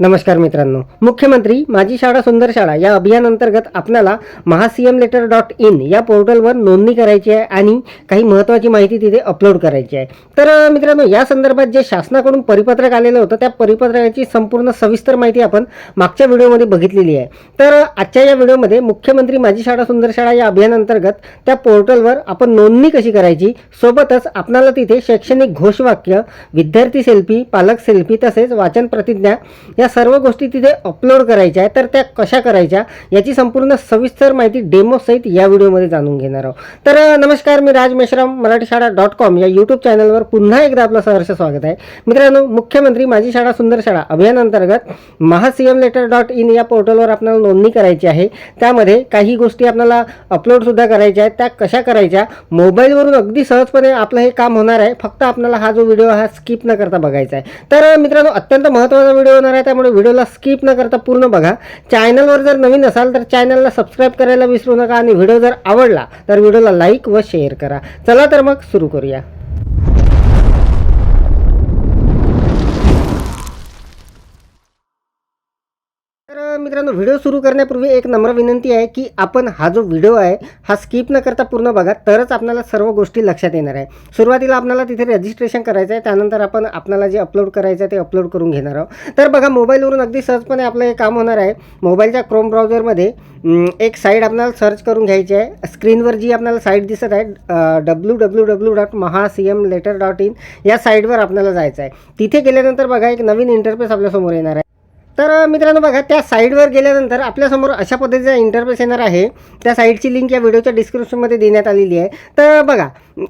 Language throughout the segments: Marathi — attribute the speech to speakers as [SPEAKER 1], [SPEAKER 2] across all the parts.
[SPEAKER 1] नमस्कार मित्रांनो. मुख्यमंत्री माझी शाळा सुंदर शाळा या अभियानांतर्गत आपल्याला महासीएम लेटर डॉट इन या पोर्टलवर नोंदणी करायची आहे आणि काही महत्त्वाची माहिती तिथे अपलोड करायची आहे. तर मित्रांनो या संदर्भात जे शासनाकडून परिपत्रक आलेलं होतं त्या परिपत्रकाची संपूर्ण सविस्तर माहिती आपण मागच्या व्हिडिओमध्ये बघितलेली आहे. तर आजच्या या व्हिडिओमध्ये मुख्यमंत्री माझी शाळा सुंदर शाळा या अभियानांतर्गत त्या पोर्टलवर आपण नोंदणी कशी करायची सोबतच आपणाला तिथे शैक्षणिक घोषवाक्य विद्यार्थी सेल्फी पालक सेल्फी तसेच वाचन प्रतिज्ञा या सर्व गोष्टी तिथे अपलोड करायच्या आहेत. तर त्या कशा करायच्या याची संपूर्ण सविस्तर माहिती डेमो सहित या व्हिडिओमध्ये जाणून घेणार आहोत. तर नमस्कार मी राज मेश्राम मराठी शाळा डॉट कॉम या यूट्यूब चॅनलवर पुन्हा एकदा आपलं सहर्ष स्वागत आहे. मित्रांनो मुख्यमंत्री माझी शाळा सुंदर शाळा अभियानांतर्गत महासीएम लेटर डॉट इन या पोर्टलवर आपल्याला नोंदणी करायची आहे. त्यामध्ये काही गोष्टी आपल्याला अपलोडसुद्धा करायच्या आहेत. त्या कशा करायच्या? मोबाईलवरून अगदी सहजपणे आपलं हे काम होणार आहे. फक्त आपल्याला हा जो व्हिडिओ हा स्किप न करता बघायचा आहे. तर मित्रांनो अत्यंत महत्त्वाचा व्हिडिओ होणार आहे. त्यामुळे व्हिडिओला स्किप न करता पूर्ण बघा. चॅनलवर जर नवीन असाल तर चॅनलला सबस्क्राईब करायला विसरू नका आणि व्हिडिओ जर आवडला तर व्हिडिओला लाईक व शेअर करा. चला तर मग सुरू करूया तर अ, मित्रांनो व्हिडिओ सुरू करण्यापूर्वी एक नम्र विनंती आहे की आपण हा जो व्हिडिओ आहे हा स्किप न करता पूर्ण बघा तरच आपल्याला सर्व गोष्टी लक्षात येणार आहे. सुरुवातीला आपल्याला तिथे रजिस्ट्रेशन करायचं आहे त्यानंतर आपण आपल्याला जे अपलोड करायचं आहे ते अपलोड करून घेणार आहोत. तर बघा मोबाईलवरून अगदी सहजपणे आपलं हे काम होणार आहे. मोबाईलच्या क्रोम ब्राउझरमध्ये एक साईट आपल्याला सर्च करून घ्यायची आहे. स्क्रीनवर जी आपल्याला साईट दिसत आहे W W W dot Maha C M letter dot in या साईटवर आपल्याला जायचं आहे. तिथे गेल्यानंतर बघा एक नवीन इंटरफेस आपल्यासमोर येणार आहे. तर मित्रांनो बघा त्या साईडवर गेल्यानंतर आपल्यासमोर अशा पद्धतीचा इंटरफेस येणार आहे. त्या साईडची लिंक या व्हिडिओच्या डिस्क्रिप्शनमध्ये देण्यात आलेली आहे. तर बघा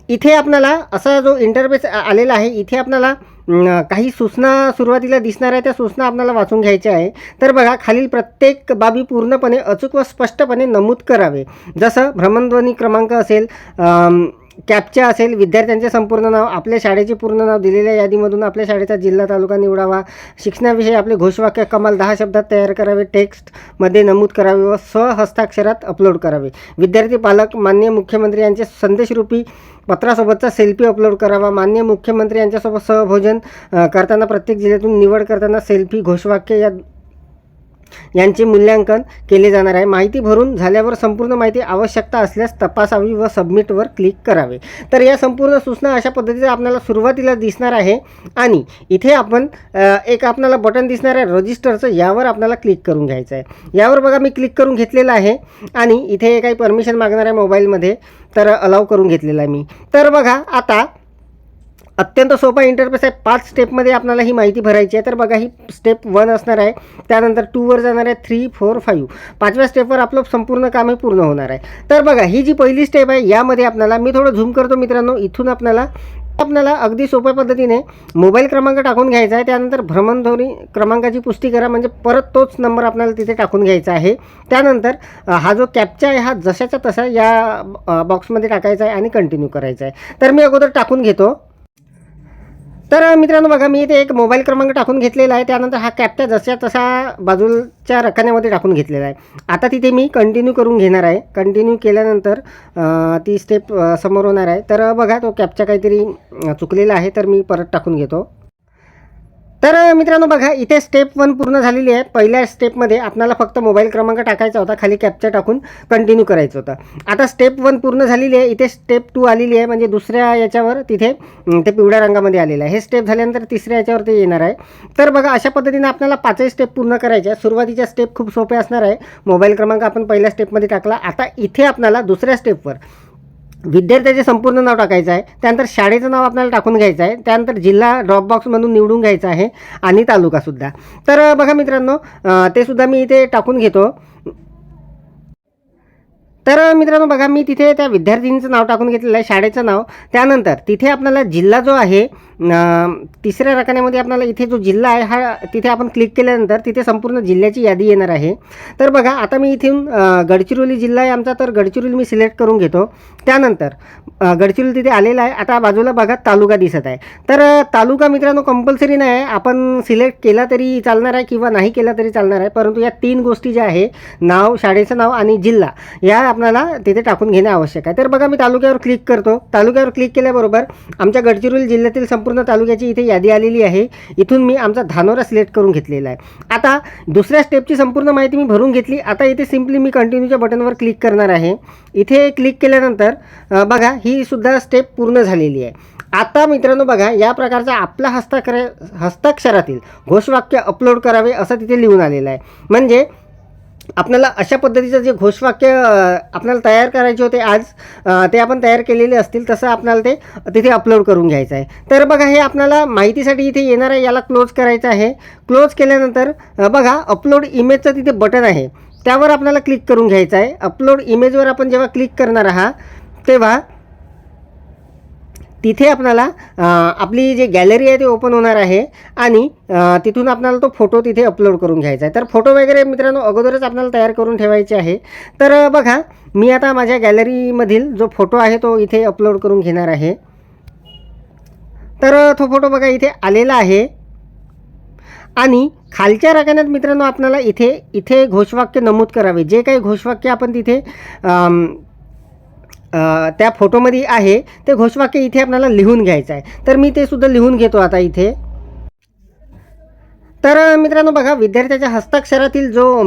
[SPEAKER 1] इथे आपल्याला असा जो इंटरफेस आलेला आहे इथे आपल्याला काही सूचना सुरुवातीला दिसणार आहे त्या सूचना आपल्याला वाचून घ्यायच्या आहे. तर बघा खालील प्रत्येक बाबी पूर्णपणे अचूक व स्पष्टपणे नमूद करावे. जसं भ्रमणध्वनी क्रमांक असेल कॅपच्या असेल विद्यार्थ्यांचे संपूर्ण नाव आपल्या शाळेचे पूर्ण नाव दिलेल्या यादीमधून आपल्या शाळेचा जिल्हा तालुका निवडावा. शिक्षणाविषयी आपले घोषवाक्य कमाल दहा शब्दात तयार करावे. टेक्स्टमध्ये नमूद करावे व स्वहस्ताक्षरात अपलोड करावे. विद्यार्थी पालक मान्य मुख्यमंत्री यांचे संदेशरूपी पत्रासोबतचा सेल्फी अपलोड करावा. मान्य मुख्यमंत्री यांच्यासोबत सहभोजन करताना प्रत्येक जिल्ह्यातून निवड करताना सेल्फी घोषवाक्य या यांचे मूल्यांकन केले जाणार आहे. माहिती भरून झाल्यावर संपूर्ण माहिती आवश्यकता असल्यास तपासावी व सबमिटवर क्लिक करावे. तर या संपूर्ण सूचना अशा पद्धतीचं आपल्याला सुरुवातीला दिसणार आहे आणि इथे आपण एक आपल्याला बटन दिसणार आहे रजिस्टरचं. यावर आपल्याला क्लिक करून घ्यायचं आहे. यावर बघा मी क्लिक करून घेतलेलं आहे आणि इथे काही परमिशन मागणार आहे मोबाईलमध्ये. तर अलाव करून घेतलेला आहे मी. तर बघा आता अत्यंत सोपा इंटरफेस आहे. पाच स्टेपमध्ये आपल्याला ही माहिती भरायची आहे. तर बघा ही स्टेप वन असणार आहे. त्यानंतर टूवर जाणार आहे. थ्री फोर फाईव्ह पाचव्या स्टेपवर आपलं संपूर्ण काम हे पूर्ण होणार आहे. तर बघा ही जी पहिली स्टेप आहे यामध्ये आपल्याला मी थोडं झूम करतो मित्रांनो. इथून आपल्याला आपल्याला अगदी सोप्या पद्धतीने मोबाईल क्रमांक टाकून घ्यायचा आहे. त्यानंतर भ्रमणध्वनी क्रमांकाची पुष्टी करा. म्हणजे परत तोच नंबर आपल्याला तिथे टाकून घ्यायचा आहे. त्यानंतर हा जो कॅपचा आहे हा जशाचा तसा या बॉक्समध्ये टाकायचा आहे आणि कंटिन्यू करायचा आहे. तर मी अगोदर टाकून घेतो. तर मित्रांनो बघा मी इथे एक मोबाईल क्रमांक टाकून घेतलेला आहे. त्यानंतर हा कॅपचा जसा तसा बाजूच्या रकान्यामध्ये टाकून घेतलेला आहे. आता तिथे मी कंटिन्यू करून घेणार आहे. कंटिन्यू केल्यानंतर ती स्टेप समोर होणार आहे. तर बघा तो कॅपचा काहीतरी चुकलेला आहे. तर मी परत टाकून घेतो. तर मित्रांनो बघा इथे स्टेप वन पूर्ण झालेली आहे. पहिल्या स्टेपमध्ये आपल्याला फक्त मोबाईल क्रमांक टाकायचा होता खाली कॅप्चर टाकून कंटिन्यू करायचं होतं. आता स्टेप वन पूर्ण झालेली आहे. इथे स्टेप टू आलेली आहे म्हणजे दुसऱ्या याच्यावर तिथे ते पिवळ्या रंगामध्ये आलेलं आहे. हे स्टेप झाल्यानंतर तिसऱ्या याच्यावर ते येणार आहे. तर बघा अशा पद्धतीने आपल्याला पाचही स्टेप पूर्ण करायच्या सुरुवातीच्या स्टेप खूप सोपे असणार आहे. मोबाईल क्रमांक आपण पहिल्या स्टेपमध्ये टाकला. आता इथे आपल्याला दुसऱ्या स्टेपवर विद्यार्थ्याचे संपूर्ण नाव टाकायचं आहे. त्यानंतर शाळेचं नाव आपल्याला टाकून घ्यायचं आहे. त्यानंतर जिल्हा ड्रॉप बॉक्समधून निवडून घ्यायचा आहे आणि तालुकासुद्धा तर बघा मित्रांनो ते सुद्धा मी इथे टाकून घेतो. तर मित्रांनो बघा मी तिथे त्या विद्यार्थिनीचं नाव टाकून घेतलेलं आहे शाळेचं नाव. त्यानंतर तिथे आपल्याला जिल्हा जो आहे तिसऱ्या रकान्यामध्ये आपल्याला इथे जो जिल्हा आहे हा तिथे आपण क्लिक केल्यानंतर तिथे संपूर्ण जिल्ह्याची यादी येणार आहे. तर बघा आता मी इथून गडचिरोली जिल्हा आहे आमचा तर गडचिरोली मी सिलेक्ट करून घेतो. त्यानंतर गडचिरोली तिथे आलेला आहे. आता बाजूला बघा तालुका दिसत आहे. तर तालुका मित्रांनो कंपल्सरी नाही आहे. आपण सिलेक्ट केला तरी चालणार आहे किंवा नाही केला तरी चालणार आहे. परंतु या तीन गोष्टी ज्या आहे नाव शाळेचं नाव आणि जिल्हा या आपल्याला तिथे टाकून घेणे आवश्यक आहे. तर बघा मी तालुक्यावर क्लिक करतो. तालुक्यावर क्लिक केल्याबरोबर आमच्या गडचिरोली जिल्ह्यातील संपूर्ण तालुक्याची इथे यादी आलेली आहे. इथून मी आमचा धानोरा सिलेक्ट करून घेतलेला आहे. आता दुसऱ्या स्टेपची संपूर्ण माहिती मी भरून घेतली. आता इथे सिम्पली मी कंटिन्यूच्या बटनवर क्लिक करणार आहे. इथे क्लिक केल्यानंतर बघा ही सुद्धा स्टेप पूर्ण झालेली आहे. आता मित्रांनो बघा या प्रकारचा आपला हस्ताक्षर हस्ताक्षरातील घोषवाक्य अपलोड करावे असं तिथे लिहून आलेलं आहे. म्हणजे आपल्याला अशा पद्धतीचं जे घोषवाक्य आपल्याला तयार करायचे होते आज ते आपण तयार केलेले असतील तसं आपल्याला ते तिथे अपलोड करून घ्यायचं आहे. तर बघा हे आपल्याला माहितीसाठी इथे येणार आहे याला क्लोज करायचं आहे. क्लोज केल्यानंतर बघा अपलोड इमेजचं तिथे बटन आहे. त्यावर आपल्याला क्लिक करून घ्यायचं आहे. अपलोड इमेजवर आपण जेव्हा क्लिक करणार आहात तेव्हा तिथे आपणाला आपली जी गॅलरी आहे ती ओपन होणार आहे आणि तिथून आपल्याला तो फोटो तिथे अपलोड करून घ्यायचा आहे. तर फोटो वगैरे मित्रांनो अगोदरच आपल्याला तयार करून ठेवायचे आहे. तर बघा मी आता माझ्या गॅलरीमधील जो फोटो आहे तो इथे अपलोड करून घेणार आहे. तर तो फोटो बघा इथे आलेला आहे. आणि खालच्या रकान्यात मित्रांनो आपल्याला इथे इथे घोषवाक्य नमूद करावे. जे काही घोषवाक्य आपण तिथे त्या फोटोमध्ये आहे. ते घोषवाक्य इथे आपल्याला लिहून घ्यायचं आहे. तर मी ते सुद्धा लिहून घेतो आता इथे. तर मित्रांनो बघा विद्यार्थ्याच्या हस्ताक्षरातील जो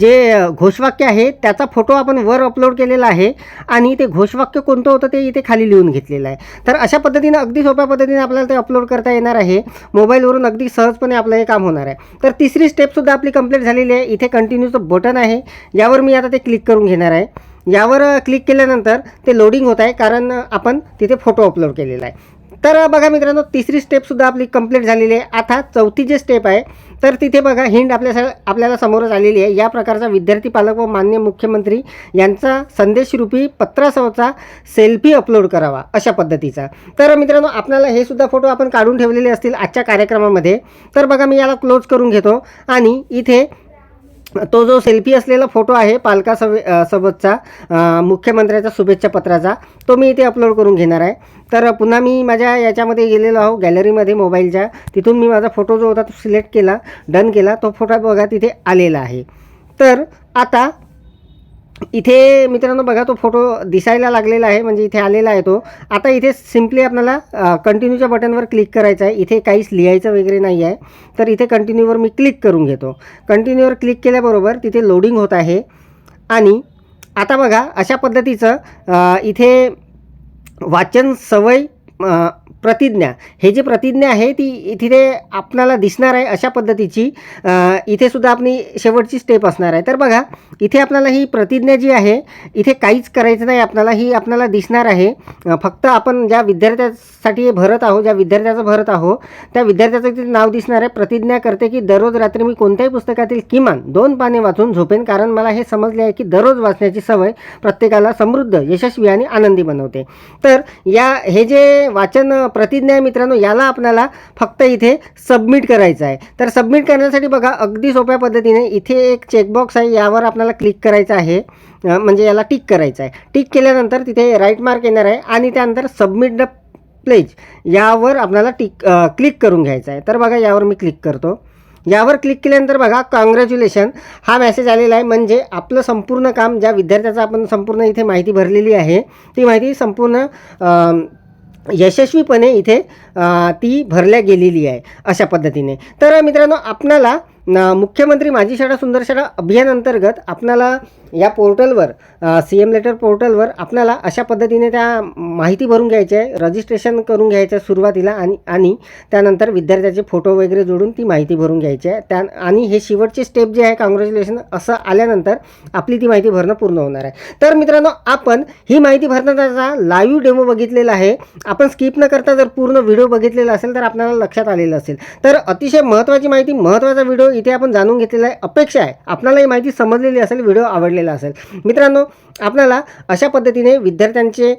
[SPEAKER 1] जे घोषवाक्य आहे त्याचा फोटो आपण वर अपलोड केलेला आहे आणि ते घोषवाक्य कोणतं होतं ते इथे खाली लिहून घेतलेलं आहे. तर अशा पद्धतीनं अगदी सोप्या पद्धतीने आपल्याला ते अपलोड करता येणार आहे. मोबाईलवरून अगदी सहजपणे आपलं हे काम होणार आहे. तर तिसरी स्टेपसुद्धा आपली कंप्लीट झालेली आहे. इथे कंटिन्यूचं बटन आहे. यावर मी आता ते क्लिक करून घेणार आहे. यावर क्लिक केल्यानंतर ते लोडिंग होत आहे. कारण आपण तिथे फोटो अपलोड केलेला आहे. तर बघा मित्रांनो तिसरी स्टेपसुद्धा आपली कंप्लीट झालेली आहे. आता चौथी जी स्टेप आहे तर तिथे बघा हिंड आपल्या आपल्याला समोरच आलेली आहे. या प्रकारचा विद्यार्थी पालक व मान्य मुख्यमंत्री यांचा संदेशरूपी पत्रासहचा सेल्फी अपलोड करावा अशा पद्धतीचा. तर मित्रांनो आपल्याला हे सुद्धा फोटो आपण काढून ठेवलेले असतील आजच्या कार्यक्रमामध्ये. तर बघा मी याला क्लोज करून घेतो. आणि इथे तो जो सेल्फी असलेला फोटो आहे पालका सवे सोबतचा मुख्यमंत्र्याचा शुभेच्छा पत्राचा तो मी इथे अपलोड करून घेणार आहे. तर पुन्हा मी माझ्या याच्यामध्ये गेलेलो आहो गॅलरीमध्ये मोबाईलच्या तिथून मी माझा फोटो जो होता तो सिलेक्ट केला डन केला. तो फोटो बघा तिथे आलेला आहे. तर आता इथे मित्रांनो बघा तो फोटो दिसायला लागलेला आहे म्हणजे इथे आलेला आहे तो. आता इथे सिम्पली आपल्याला कंटिन्यूच्या बटनवर क्लिक करायचं आहे. इथे काहीच लिहायचं वगैरे नाही आहे. तर इथे कंटिन्यूवर मी क्लिक करून घेतो. कंटिन्यूवर क्लिक केल्याबरोबर तिथे लोडिंग होत आहे. आणि आता बघा अशा पद्धतीचं इथे वाचन सवय प्रतिज्ञा. हे जे प्रतिज्ञा आहे ती तिथे आपल्याला दिसणार आहे अशा पद्धतीची. इथे सुद्धा आपली शेवटची स्टेप असणार आहे. तर बघा इथे आपल्याला ही प्रतिज्ञा जी आहे इथे काहीच करायचं नाही. आपल्याला ही आपल्याला दिसणार आहे. फक्त आपण ज्या विद्यार्थ्यासाठी हे भरत आहो ज्या विद्यार्थ्याचं भरत आहो त्या विद्यार्थ्याचं तिथे नाव दिसणार आहे. प्रतिज्ञा करते की दररोज रात्री मी कोणत्याही पुस्तकातील किमान दोन पाने वाचून झोपेन. कारण मला हे समजले आहे की दररोज वाचण्याची सवय प्रत्येकाला समृद्ध यशस्वी आणि आनंदी बनवते. तर या हे जे वाचन प्रतिज्ञा आहे मित्रांनो याला आपल्याला फक्त इथे सबमिट करायचं आहे. तर सबमिट करण्यासाठी बघा अगदी सोप्या पद्धतीने इथे एक चेकबॉक्स आहे यावर आपल्याला क्लिक करायचं आहे. म्हणजे याला टिक करायचं आहे. टिक केल्यानंतर तिथे राईट मार्क येणार आहे आणि त्यानंतर सबमिट द प्लेज यावर आपल्याला टिक क्लिक करून घ्यायचं आहे. तर बघा यावर मी क्लिक करतो. यावर क्लिक केल्यानंतर बघा कॉंग्रॅच्युलेशन हा मेसेज आलेला आहे. म्हणजे आपलं संपूर्ण काम ज्या विद्यार्थ्याचं आपण संपूर्ण इथे माहिती भरलेली आहे ती माहिती संपूर्ण यशस्वीपणे इथे ती भरल्या गेलेली आहे अशा पद्धतीने. तर मित्रांनो आपणाला ना मुख्यमंत्री माझी शाळा सुंदर शाळा अभियानांतर्गत आपणाला या पोर्टलवर सी एम लेटर पोर्टलवर आपणाला अशा पद्धतीने त्या माहिती भरून घ्यायची आहे रजिस्ट्रेशन करून घ्यायचं आहे सुरुवातीला आणि आणि त्यानंतर विद्यार्थ्याचे फोटो वगैरे जोडून ती माहिती भरून घ्यायची आहे. त्या आणि हे शेवटची स्टेप जे आहे कॉंग्रॅच्युलेशन असं आल्यानंतर आपली ती माहिती भरणं पूर्ण होणार आहे. तर मित्रांनो आपण ही माहिती भरण्याचा लाईव्ह डेमो बघितलेला आहे. आपण स्किप न करता जर पूर्ण व्हिडिओ बघितलेला असेल तर आपल्याला लक्षात आलेलं असेल. तर अतिशय महत्त्वाची माहिती महत्त्वाचा व्हिडिओ इथे आपण जाणून घेतलेला आहे अपेक्षा आहे. आपल्याला ही माहिती समजलेली असेल व्हिडिओ आवडलेला असेल. मित्रांनो आपल्याला अशा पद्धतीने विद्यार्थ्यांचे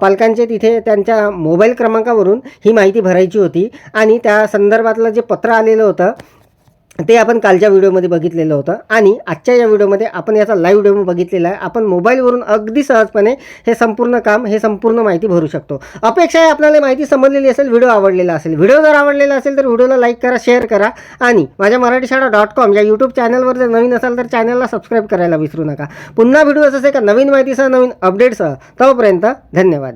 [SPEAKER 1] पालकांचे तिथे त्यांच्या मोबाईल क्रमांकावरून ही माहिती भरायची होती. आणि त्या संदर्भातलं जे पत्र आलेलं होतं ते आपण कालच्या व्हिडिओमध्ये बघितलेलं होतं. आणि आजच्या या व्हिडिओमध्ये आपण याचा लाईव्ह डेमो बघितलेला आहे. आपण मोबाईलवरून अगदी सहजपणे हे संपूर्ण काम हे संपूर्ण माहिती भरू शकतो. अपेक्षा आहे आपल्याला माहिती समजलेली असेल व्हिडिओ आवडलेला असेल. व्हिडिओ जर आवडलेला असेल तर व्हिडिओला लाईक करा शेअर करा. आणि माझ्या मराठी शाळा डॉट कॉम या यूट्यूब चॅनलवर जर नवीन असाल तर चॅनलला सबस्क्राईब करायला विसरू नका. पुन्हा व्हिडिओ असे का नवीन माहितीसह नवीन अपडेटसह तोपर्यंत धन्यवाद.